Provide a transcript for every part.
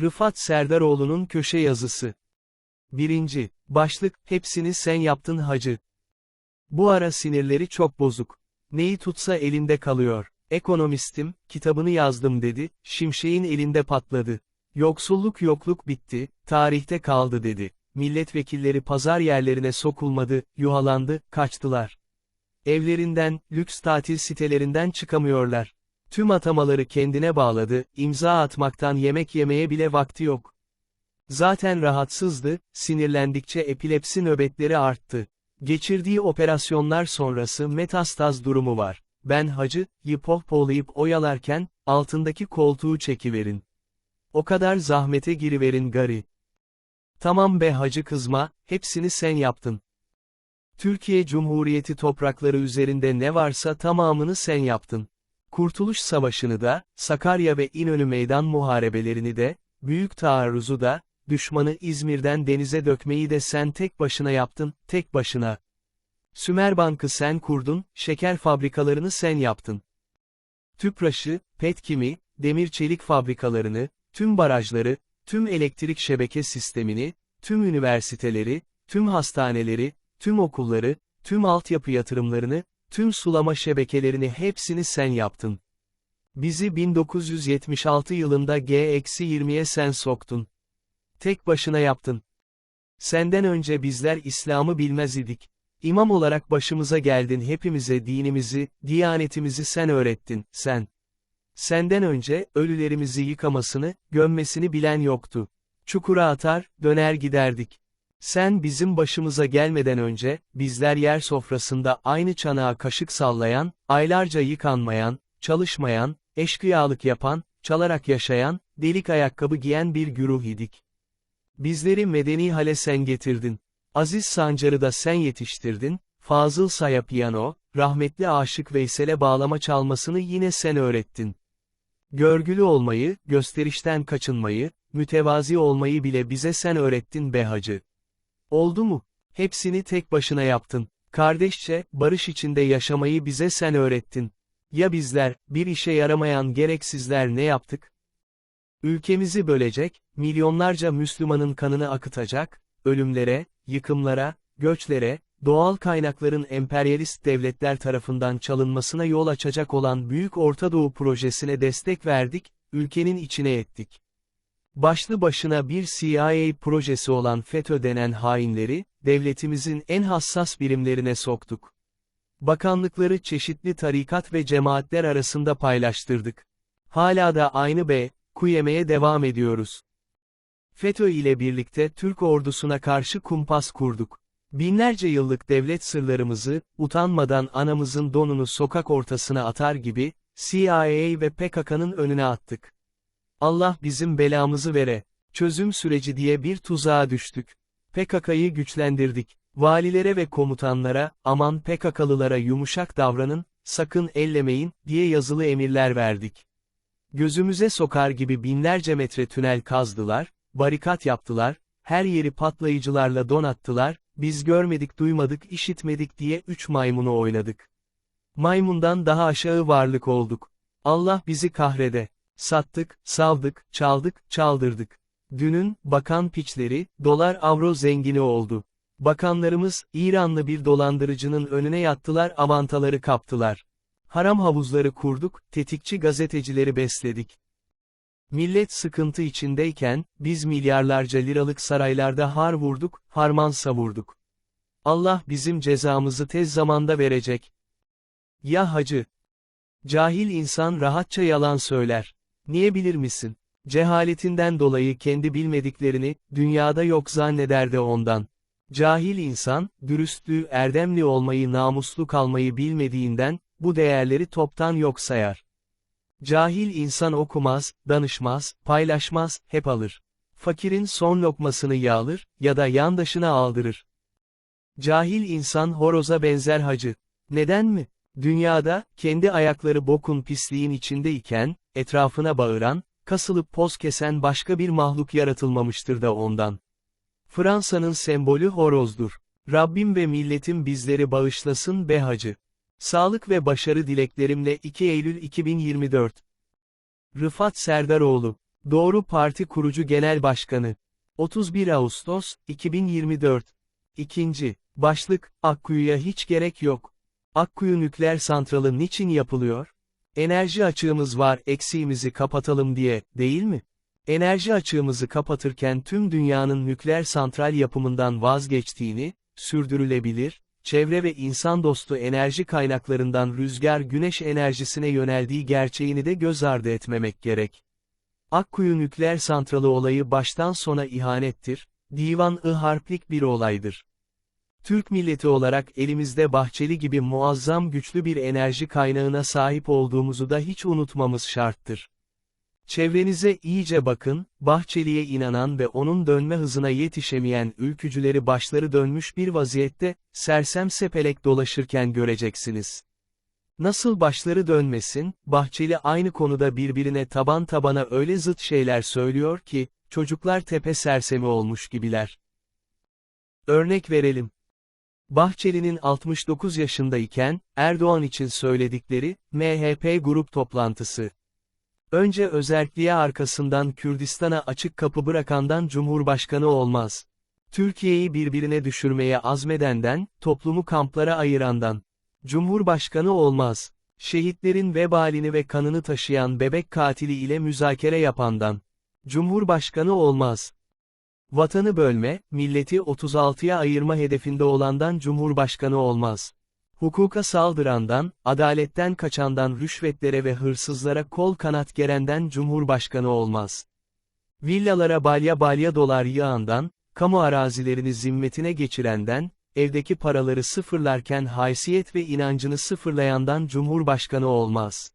Rıfat Serdaroğlu'nun köşe yazısı. 1. Başlık, hepsini sen yaptın hacı. Bu ara sinirleri çok bozuk. Neyi tutsa elinde kalıyor. Ekonomistim, kitabını yazdım dedi, şimşeğin elinde patladı. Yoksulluk yokluk bitti, tarihte kaldı dedi. Milletvekilleri pazar yerlerine sokulmadı, yuhalandı, kaçtılar. Evlerinden, lüks tatil sitelerinden çıkamıyorlar. Tüm atamaları kendine bağladı, imza atmaktan yemek yemeye bile vakti yok. Zaten rahatsızdı, sinirlendikçe epilepsi nöbetleri arttı. Geçirdiği operasyonlar sonrası metastaz durumu var. Ben hacı, yı pohpohlayıp oyalarken, altındaki koltuğu çekiverin. O kadar zahmete giriverin gari. Tamam be hacı kızma, hepsini sen yaptın. Türkiye Cumhuriyeti toprakları üzerinde ne varsa tamamını sen yaptın. Kurtuluş Savaşı'nı da, Sakarya ve İnönü Meydan Muharebelerini de, Büyük Taarruz'u da, düşmanı İzmir'den denize dökmeyi de sen tek başına yaptın, tek başına. Sümerbank'ı sen kurdun, şeker fabrikalarını sen yaptın. Tüpraş'ı, Petkim'i, demir çelik fabrikalarını, tüm barajları, tüm elektrik şebeke sistemini, tüm üniversiteleri, tüm hastaneleri, tüm okulları, tüm altyapı yatırımlarını, tüm sulama şebekelerini hepsini sen yaptın. Bizi 1976 yılında G-20'ye sen soktun. Tek başına yaptın. Senden önce bizler İslam'ı bilmez idik. İmam olarak başımıza geldin hepimize dinimizi, diyanetimizi sen öğrettin, sen. Senden önce, ölülerimizi yıkamasını, gömmesini bilen yoktu. Çukura atar, döner giderdik. Sen bizim başımıza gelmeden önce, bizler yer sofrasında aynı çanağa kaşık sallayan, aylarca yıkanmayan, çalışmayan, eşkıyalık yapan, çalarak yaşayan, delik ayakkabı giyen bir güruh idik. Bizleri medeni hale sen getirdin. Aziz Sancar'ı da sen yetiştirdin, Fazıl Say'a piyano, rahmetli Aşık Veysel'e bağlama çalmasını yine sen öğrettin. Görgülü olmayı, gösterişten kaçınmayı, mütevazi olmayı bile bize sen öğrettin be hacı. Oldu mu? Hepsini tek başına yaptın. Kardeşçe, barış içinde yaşamayı bize sen öğrettin. Ya bizler, bir işe yaramayan gereksizler ne yaptık? Ülkemizi bölecek, milyonlarca Müslümanın kanını akıtacak, ölümlere, yıkımlara, göçlere, doğal kaynakların emperyalist devletler tarafından çalınmasına yol açacak olan Büyük Orta Doğu projesine destek verdik, ülkenin içine ettik. Başlı başına bir CIA projesi olan FETÖ denen hainleri, devletimizin en hassas birimlerine soktuk. Bakanlıkları çeşitli tarikat ve cemaatler arasında paylaştırdık. Hala da aynı be, ku yemeye devam ediyoruz. FETÖ ile birlikte Türk ordusuna karşı kumpas kurduk. Binlerce yıllık devlet sırlarımızı, utanmadan anamızın donunu sokak ortasına atar gibi, CIA ve PKK'nın önüne attık. Allah bizim belamızı vere, çözüm süreci diye bir tuzağa düştük. PKK'yı güçlendirdik. Valilere ve komutanlara, aman PKK'lılara yumuşak davranın, sakın ellemeyin, diye yazılı emirler verdik. Gözümüze sokar gibi binlerce metre tünel kazdılar, barikat yaptılar, her yeri patlayıcılarla donattılar, biz görmedik duymadık işitmedik diye üç maymunu oynadık. Maymundan daha aşağı varlık olduk. Allah bizi kahrede. Sattık, saldık, çaldık, çaldırdık. Dünün, bakan piçleri, dolar avro zengini oldu. Bakanlarımız, İranlı bir dolandırıcının önüne yattılar avantaları kaptılar. Haram havuzları kurduk, tetikçi gazetecileri besledik. Millet sıkıntı içindeyken, biz milyarlarca liralık saraylarda har vurduk, harman savurduk. Allah bizim cezamızı tez zamanda verecek. Ya hacı? Cahil insan rahatça yalan söyler. Niye bilir misin? Cehaletinden dolayı kendi bilmediklerini, dünyada yok zanneder de ondan. Cahil insan, dürüstlüğü erdemli olmayı namuslu kalmayı bilmediğinden, bu değerleri toptan yok sayar. Cahil insan okumaz, danışmaz, paylaşmaz, hep alır. Fakirin son lokmasını yağılır, ya da yandaşına aldırır. Cahil insan horoza benzer hacı. Neden mi? Dünyada, kendi ayakları bokun pisliğin içindeyken, etrafına bağıran, kasılıp poz kesen başka bir mahluk yaratılmamıştır da ondan. Fransa'nın sembolü horozdur. Rabbim ve milletim bizleri bağışlasın be hacı. Sağlık ve başarı dileklerimle 2 Eylül 2024. Rıfat Serdaroğlu Doğru Parti Kurucu Genel Başkanı. 31 Ağustos, 2024. İkinci, başlık, Akkuyu'ya hiç gerek yok. Akkuyu nükleer santralı niçin yapılıyor? Enerji açığımız var, eksiğimizi kapatalım diye, değil mi? Enerji açığımızı kapatırken tüm dünyanın nükleer santral yapımından vazgeçtiğini, sürdürülebilir, çevre ve insan dostu enerji kaynaklarından rüzgar güneş enerjisine yöneldiği gerçeğini de göz ardı etmemek gerek. Akkuyu nükleer santralı olayı baştan sona ihanettir, divan-ı harplik bir olaydır. Türk milleti olarak elimizde Bahçeli gibi muazzam güçlü bir enerji kaynağına sahip olduğumuzu da hiç unutmamız şarttır. Çevrenize iyice bakın, Bahçeli'ye inanan ve onun dönme hızına yetişemeyen ülkücüleri başları dönmüş bir vaziyette, sersem sepelek dolaşırken göreceksiniz. Nasıl başları dönmesin, Bahçeli aynı konuda birbirine taban tabana öyle zıt şeyler söylüyor ki, çocuklar tepe sersemi olmuş gibiler. Örnek verelim. Bahçeli'nin 69 yaşındayken, Erdoğan için söyledikleri, MHP grup toplantısı. Önce özerkliğe arkasından Kürdistan'a açık kapı bırakandan Cumhurbaşkanı olmaz. Türkiye'yi birbirine düşürmeye azmedenden, toplumu kamplara ayırandan. Cumhurbaşkanı olmaz. Şehitlerin vebalini ve kanını taşıyan bebek katili ile müzakere yapandan. Cumhurbaşkanı olmaz. Vatanı bölme, milleti 36'ya ayırma hedefinde olandan Cumhurbaşkanı olmaz. Hukuka saldırandan, adaletten kaçandan rüşvetlere ve hırsızlara kol kanat gerenden Cumhurbaşkanı olmaz. Villalara balya balya dolar yağandan, kamu arazilerini zimmetine geçirenden, evdeki paraları sıfırlarken haysiyet ve inancını sıfırlayandan Cumhurbaşkanı olmaz.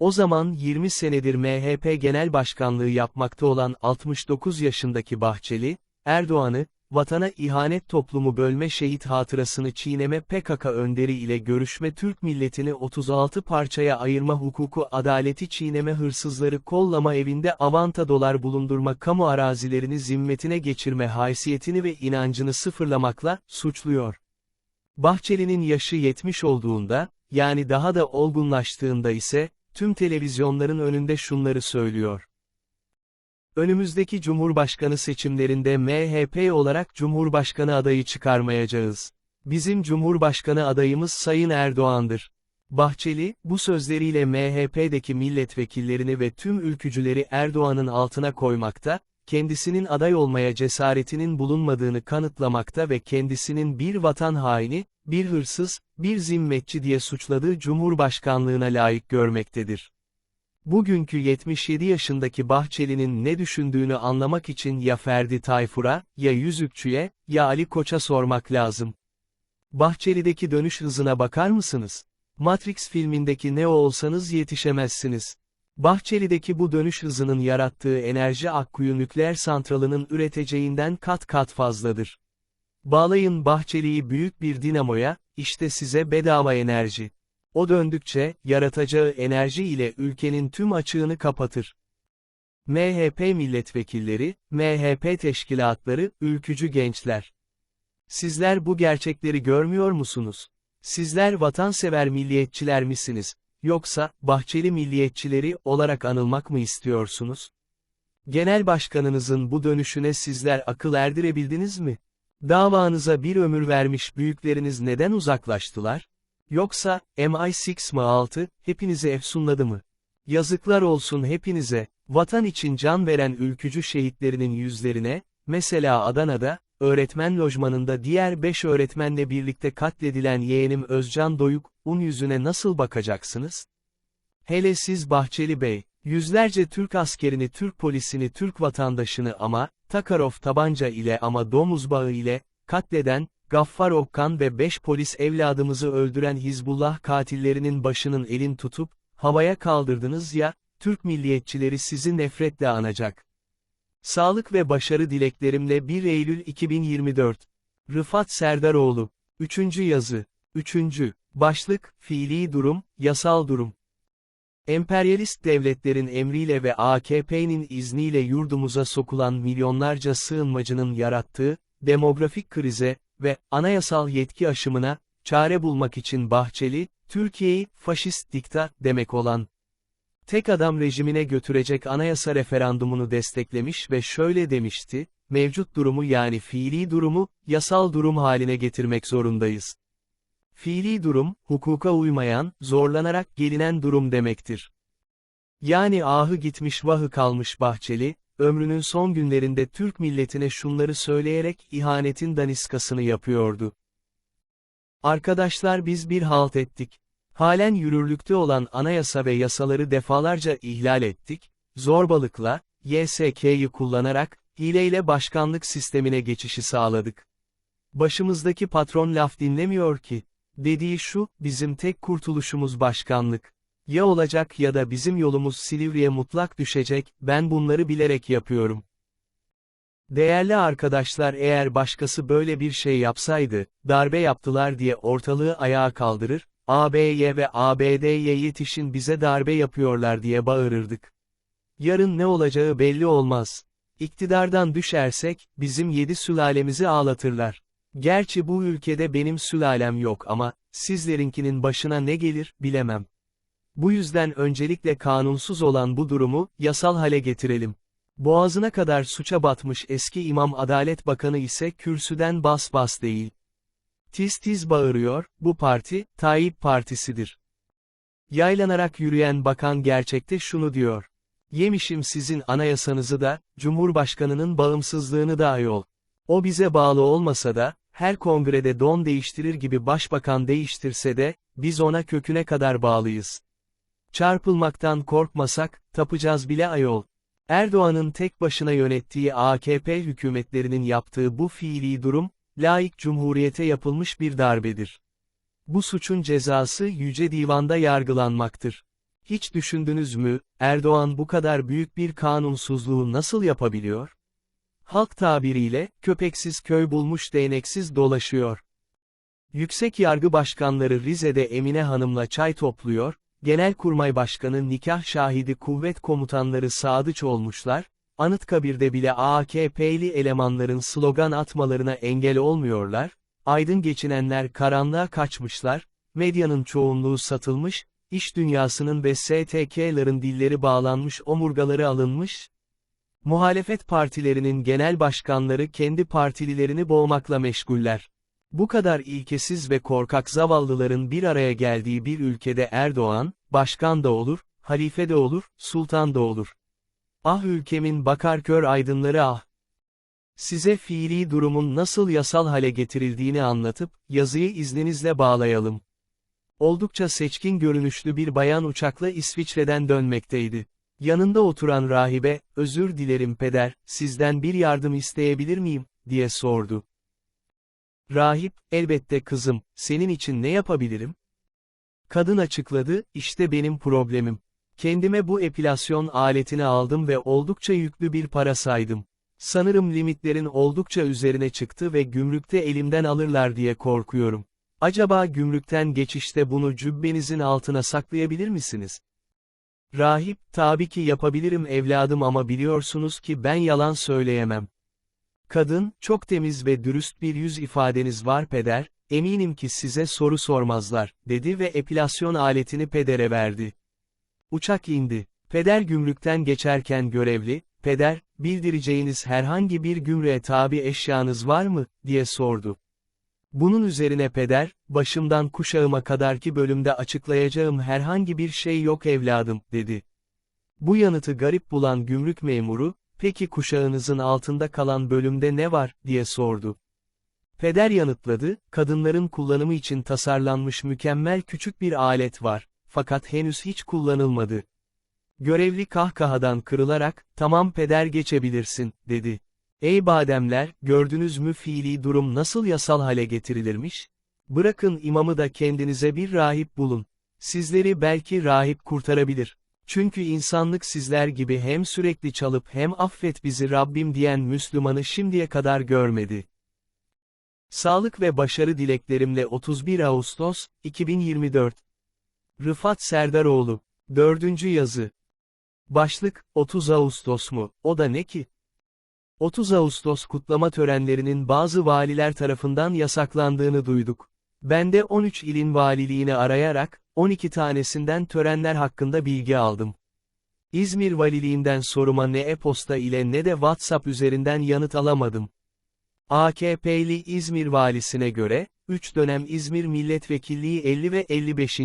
O zaman 20 senedir MHP Genel Başkanlığı yapmakta olan 69 yaşındaki Bahçeli, Erdoğan'ı, vatana ihanet toplumu bölme şehit hatırasını çiğneme PKK önderi ile görüşme Türk milletini 36 parçaya ayırma hukuku adaleti çiğneme hırsızları kollama evinde avanta dolar bulundurma kamu arazilerini zimmetine geçirme haysiyetini ve inancını sıfırlamakla, suçluyor. Bahçeli'nin yaşı 70 olduğunda, yani daha da olgunlaştığında ise, tüm televizyonların önünde şunları söylüyor. Önümüzdeki Cumhurbaşkanı seçimlerinde MHP olarak Cumhurbaşkanı adayı çıkarmayacağız. Bizim Cumhurbaşkanı adayımız Sayın Erdoğan'dır. Bahçeli, bu sözleriyle MHP'deki milletvekillerini ve tüm ülkücüleri Erdoğan'ın altına koymakta, kendisinin aday olmaya cesaretinin bulunmadığını kanıtlamakta ve kendisinin bir vatan haini, bir hırsız, bir zimmetçi diye suçladığı Cumhurbaşkanlığına layık görmektedir. Bugünkü 77 yaşındaki Bahçeli'nin ne düşündüğünü anlamak için ya Ferdi Tayfur'a, ya Yüzükçü'ye, ya Ali Koç'a sormak lazım. Bahçeli'deki dönüş hızına bakar mısınız? Matrix filmindeki Neo olsanız yetişemezsiniz. Bahçeli'deki bu dönüş hızının yarattığı enerji Akkuyu nükleer santralının üreteceğinden kat kat fazladır. Bağlayın Bahçeli'yi büyük bir dinamoya, işte size bedava enerji. O döndükçe, yaratacağı enerji ile ülkenin tüm açığını kapatır. MHP milletvekilleri, MHP teşkilatları, ülkücü gençler. Sizler bu gerçekleri görmüyor musunuz? Sizler vatansever milliyetçiler misiniz? Yoksa, Bahçeli milliyetçileri olarak anılmak mı istiyorsunuz? Genel başkanınızın bu dönüşüne sizler akıl erdirebildiniz mi? Davanıza bir ömür vermiş büyükleriniz neden uzaklaştılar? Yoksa, MI6 mı 6, hepinizi efsunladı mı? Yazıklar olsun hepinize, vatan için can veren ülkücü şehitlerinin yüzlerine, mesela Adana'da, öğretmen lojmanında diğer 5 öğretmenle birlikte katledilen yeğenim Özcan Doyuk, un yüzüne nasıl bakacaksınız? Hele siz Bahçeli Bey, yüzlerce Türk askerini Türk polisini Türk vatandaşını ama, Takarov tabanca ile ama domuz bağı ile, katleden, Gaffar Okkan ve 5 polis evladımızı öldüren Hizbullah katillerinin başının elin tutup, havaya kaldırdınız ya, Türk milliyetçileri sizi nefretle anacak. Sağlık ve başarı dileklerimle 1 Eylül 2024. Rıfat Serdaroğlu. 3. yazı. 3. Başlık, fiili durum, yasal durum. Emperyalist devletlerin emriyle ve AKP'nin izniyle yurdumuza sokulan milyonlarca sığınmacının yarattığı, demografik krize, ve anayasal yetki aşımına, çare bulmak için Bahçeli, Türkiye'yi, faşist dikta, demek olan, Tek adam rejimine götürecek anayasa referandumunu desteklemiş ve şöyle demişti, mevcut durumu yani fiili durumu, yasal durum haline getirmek zorundayız. Fiili durum, hukuka uymayan, zorlanarak gelinen durum demektir. Yani ahı gitmiş vahı kalmış Bahçeli, ömrünün son günlerinde Türk milletine şunları söyleyerek ihanetin daniskasını yapıyordu. Arkadaşlar biz bir halt ettik. Halen yürürlükte olan anayasa ve yasaları defalarca ihlal ettik, zorbalıkla, YSK'yı kullanarak, hileyle başkanlık sistemine geçişi sağladık. Başımızdaki patron laf dinlemiyor ki. Dediği şu, bizim tek kurtuluşumuz başkanlık. Ya olacak ya da bizim yolumuz Silivri'ye mutlak düşecek, ben bunları bilerek yapıyorum. Değerli arkadaşlar eğer başkası böyle bir şey yapsaydı, darbe yaptılar diye ortalığı ayağa kaldırır, AB'ye ve ABD'ye yetişin bize darbe yapıyorlar diye bağırırdık. Yarın ne olacağı belli olmaz. İktidardan düşersek, bizim yedi sülalemizi ağlatırlar. Gerçi bu ülkede benim sülalem yok ama, sizlerinkinin başına ne gelir, bilemem. Bu yüzden öncelikle kanunsuz olan bu durumu, yasal hale getirelim. Boğazına kadar suça batmış eski İmam Adalet Bakanı ise kürsüden bas bas değil. Tiz tiz bağırıyor, bu parti, Tayyip Partisidir. Yaylanarak yürüyen bakan gerçekte şunu diyor. Yemişim sizin anayasanızı da, Cumhurbaşkanının bağımsızlığını da ayol. O bize bağlı olmasa da, her kongrede don değiştirir gibi başbakan değiştirse de, biz ona köküne kadar bağlıyız. Çarpılmaktan korkmasak, tapacağız bile ayol. Erdoğan'ın tek başına yönettiği AKP hükümetlerinin yaptığı bu fiili durum, laik cumhuriyete yapılmış bir darbedir. Bu suçun cezası Yüce Divan'da yargılanmaktır. Hiç düşündünüz mü, Erdoğan bu kadar büyük bir kanunsuzluğu nasıl yapabiliyor? Halk tabiriyle, köpeksiz köy bulmuş değneksiz dolaşıyor. Yüksek yargı başkanları Rize'de Emine Hanım'la çay topluyor, Genelkurmay Başkanı nikah şahidi kuvvet komutanları sadıç olmuşlar, Anıtkabir'de bile AKP'li elemanların slogan atmalarına engel olmuyorlar, aydın geçinenler karanlığa kaçmışlar, medyanın çoğunluğu satılmış, iş dünyasının ve STK'ların dilleri bağlanmış omurgaları alınmış, muhalefet partilerinin genel başkanları kendi partililerini boğmakla meşguller. Bu kadar ilkesiz ve korkak zavallıların bir araya geldiği bir ülkede Erdoğan, başkan da olur, halife de olur, sultan da olur. Ah ülkemin bakar kör aydınları ah! Size fiili durumun nasıl yasal hale getirildiğini anlatıp, yazıyı izninizle bağlayalım. Oldukça seçkin görünüşlü bir bayan uçakla İsviçre'den dönmekteydi. Yanında oturan rahibe, özür dilerim peder, sizden bir yardım isteyebilir miyim, diye sordu. Rahip, elbette kızım, senin için ne yapabilirim? Kadın açıkladı, işte benim problemim. Kendime bu epilasyon aletini aldım ve oldukça yüklü bir para saydım. Sanırım limitlerin oldukça üzerine çıktı ve gümrükte elimden alırlar diye korkuyorum. Acaba gümrükten geçişte bunu cübbenizin altına saklayabilir misiniz? Rahip, tabii ki yapabilirim evladım ama biliyorsunuz ki ben yalan söyleyemem. Kadın, çok temiz ve dürüst bir yüz ifadeniz var peder, eminim ki size soru sormazlar, dedi ve epilasyon aletini pedere verdi. Uçak indi. Peder gümrükten geçerken görevli, peder, bildireceğiniz herhangi bir gümrüğe tabi eşyanız var mı, diye sordu. Bunun üzerine peder, başımdan kuşağıma kadarki bölümde açıklayacağım herhangi bir şey yok evladım, dedi. Bu yanıtı garip bulan gümrük memuru, peki kuşağınızın altında kalan bölümde ne var, diye sordu. Peder yanıtladı, kadınların kullanımı için tasarlanmış mükemmel küçük bir alet var, fakat henüz hiç kullanılmadı. Görevli kahkahadan kırılarak, tamam peder geçebilirsin, dedi. Ey bademler, gördünüz mü fiili durum nasıl yasal hale getirilirmiş? Bırakın imamı da kendinize bir rahip bulun. Sizleri belki rahip kurtarabilir. Çünkü insanlık sizler gibi hem sürekli çalıp hem affet bizi Rabbim diyen Müslümanı şimdiye kadar görmedi. Sağlık ve başarı dileklerimle 31 Ağustos, 2024 Rıfat Serdaroğlu 4. yazı Başlık, 30 Ağustos mu, o da ne ki? 30 Ağustos kutlama törenlerinin bazı valiler tarafından yasaklandığını duyduk. Ben de 13 ilin valiliğini arayarak, 12 tanesinden törenler hakkında bilgi aldım. İzmir Valiliğinden soruma ne e-posta ile ne de WhatsApp üzerinden yanıt alamadım. AKP'li İzmir valisine göre, 3 dönem İzmir Milletvekilliği 50 ve 55.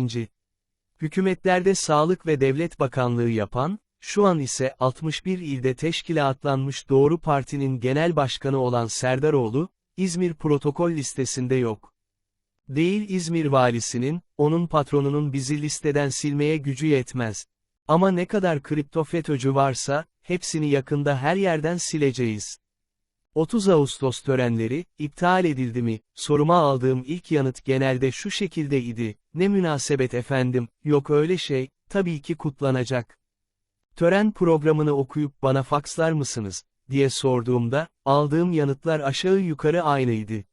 Hükümetlerde Sağlık ve Devlet Bakanlığı yapan, şu an ise 61 ilde teşkilatlanmış Doğru Parti'nin genel başkanı olan Serdaroğlu, İzmir protokol listesinde yok. Değil İzmir valisinin, onun patronunun bizi listeden silmeye gücü yetmez. Ama ne kadar kripto FETÖ'cü varsa, hepsini yakında her yerden sileceğiz. 30 Ağustos törenleri, iptal edildi mi, soruma aldığım ilk yanıt genelde şu şekilde idi, ne münasebet efendim, yok öyle şey, tabii ki kutlanacak. Tören programını okuyup bana fakslar mısınız, diye sorduğumda, aldığım yanıtlar aşağı yukarı aynıydı.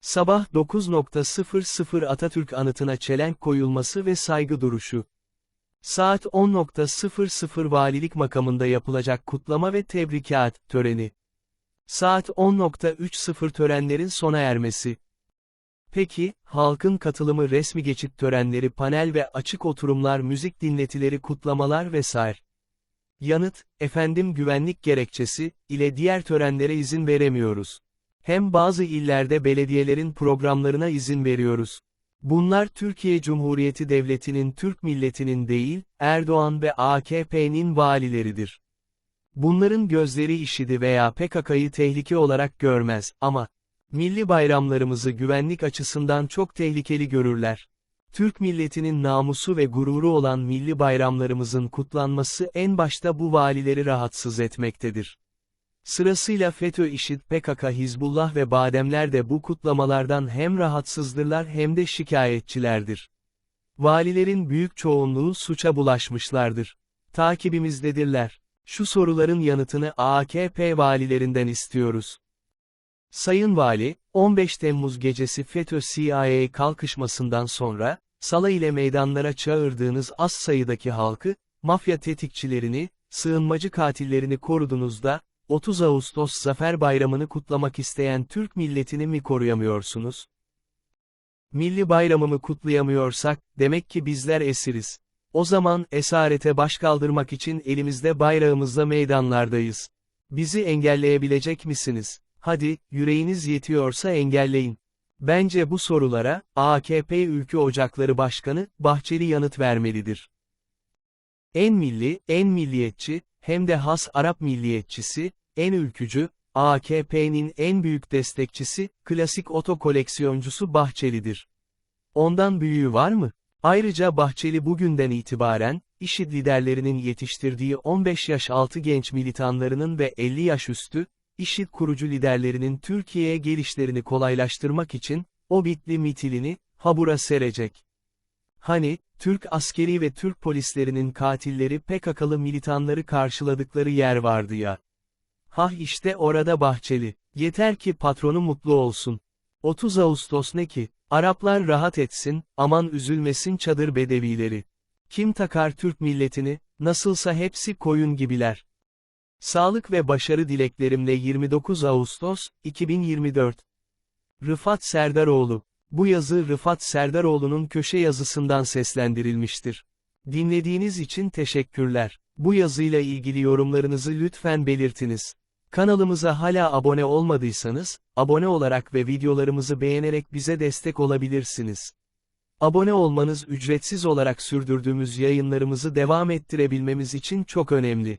Sabah 9.00 Atatürk anıtına çelenk koyulması ve saygı duruşu. Saat 10.00 valilik makamında yapılacak kutlama ve tebrikat töreni. Saat 10.30 törenlerin sona ermesi. Peki, halkın katılımı resmi geçit törenleri panel ve açık oturumlar müzik dinletileri kutlamalar vesaire. Yanıt, efendim güvenlik gerekçesi, ile diğer törenlere izin veremiyoruz. Hem bazı illerde belediyelerin programlarına izin veriyoruz. Bunlar Türkiye Cumhuriyeti Devleti'nin Türk milletinin değil, Erdoğan ve AKP'nin valileridir. Bunların gözleri işidi veya PKK'yı tehlike olarak görmez, ama, milli bayramlarımızı güvenlik açısından çok tehlikeli görürler. Türk milletinin namusu ve gururu olan milli bayramlarımızın kutlanması en başta bu valileri rahatsız etmektedir. Sırasıyla FETÖ, IŞİD, PKK, Hizbullah ve Bademler de bu kutlamalardan hem rahatsızdırlar hem de şikayetçilerdir. Valilerin büyük çoğunluğu suça bulaşmışlardır. Takibimizdedirler. Şu soruların yanıtını AKP valilerinden istiyoruz. Sayın Vali, 15 Temmuz gecesi FETÖ-CIA kalkışmasından sonra, Sala ile meydanlara çağırdığınız az sayıdaki halkı, mafya tetikçilerini, sığınmacı katillerini korudunuz da, 30 Ağustos Zafer Bayramı'nı kutlamak isteyen Türk milletini mi koruyamıyorsunuz? Milli bayramımı kutlayamıyorsak, demek ki bizler esiriz. O zaman esarete baş kaldırmak için elimizde bayrağımızla meydanlardayız. Bizi engelleyebilecek misiniz? Hadi, yüreğiniz yetiyorsa engelleyin. Bence bu sorulara, AKP Ülke Ocakları Başkanı, Bahçeli yanıt vermelidir. En milli, en milliyetçi, hem de has Arap milliyetçisi, en ülkücü, AKP'nin en büyük destekçisi, klasik oto koleksiyoncusu Bahçeli'dir. Ondan büyüğü var mı? Ayrıca Bahçeli bugünden itibaren, IŞİD liderlerinin yetiştirdiği 15 yaş altı genç militanlarının ve 50 yaş üstü, IŞİD kurucu liderlerinin Türkiye'ye gelişlerini kolaylaştırmak için, o bitli mitilini, habura serecek. Hani, Türk askeri ve Türk polislerinin katilleri PKK'lı militanları karşıladıkları yer vardı ya. Hah işte orada Bahçeli. Yeter ki patronu mutlu olsun. 30 Ağustos ne ki? Araplar rahat etsin, aman üzülmesin çadır bedevileri. Kim takar Türk milletini, nasılsa hepsi koyun gibiler. Sağlık ve başarı dileklerimle 29 Ağustos, 2024. Rıfat Serdaroğlu. Bu yazı Rıfat Serdaroğlu'nun köşe yazısından seslendirilmiştir. Dinlediğiniz için teşekkürler. Bu yazıyla ilgili yorumlarınızı lütfen belirtiniz. Kanalımıza hala abone olmadıysanız, abone olarak ve videolarımızı beğenerek bize destek olabilirsiniz. Abone olmanız ücretsiz olarak sürdürdüğümüz yayınlarımızı devam ettirebilmemiz için çok önemli.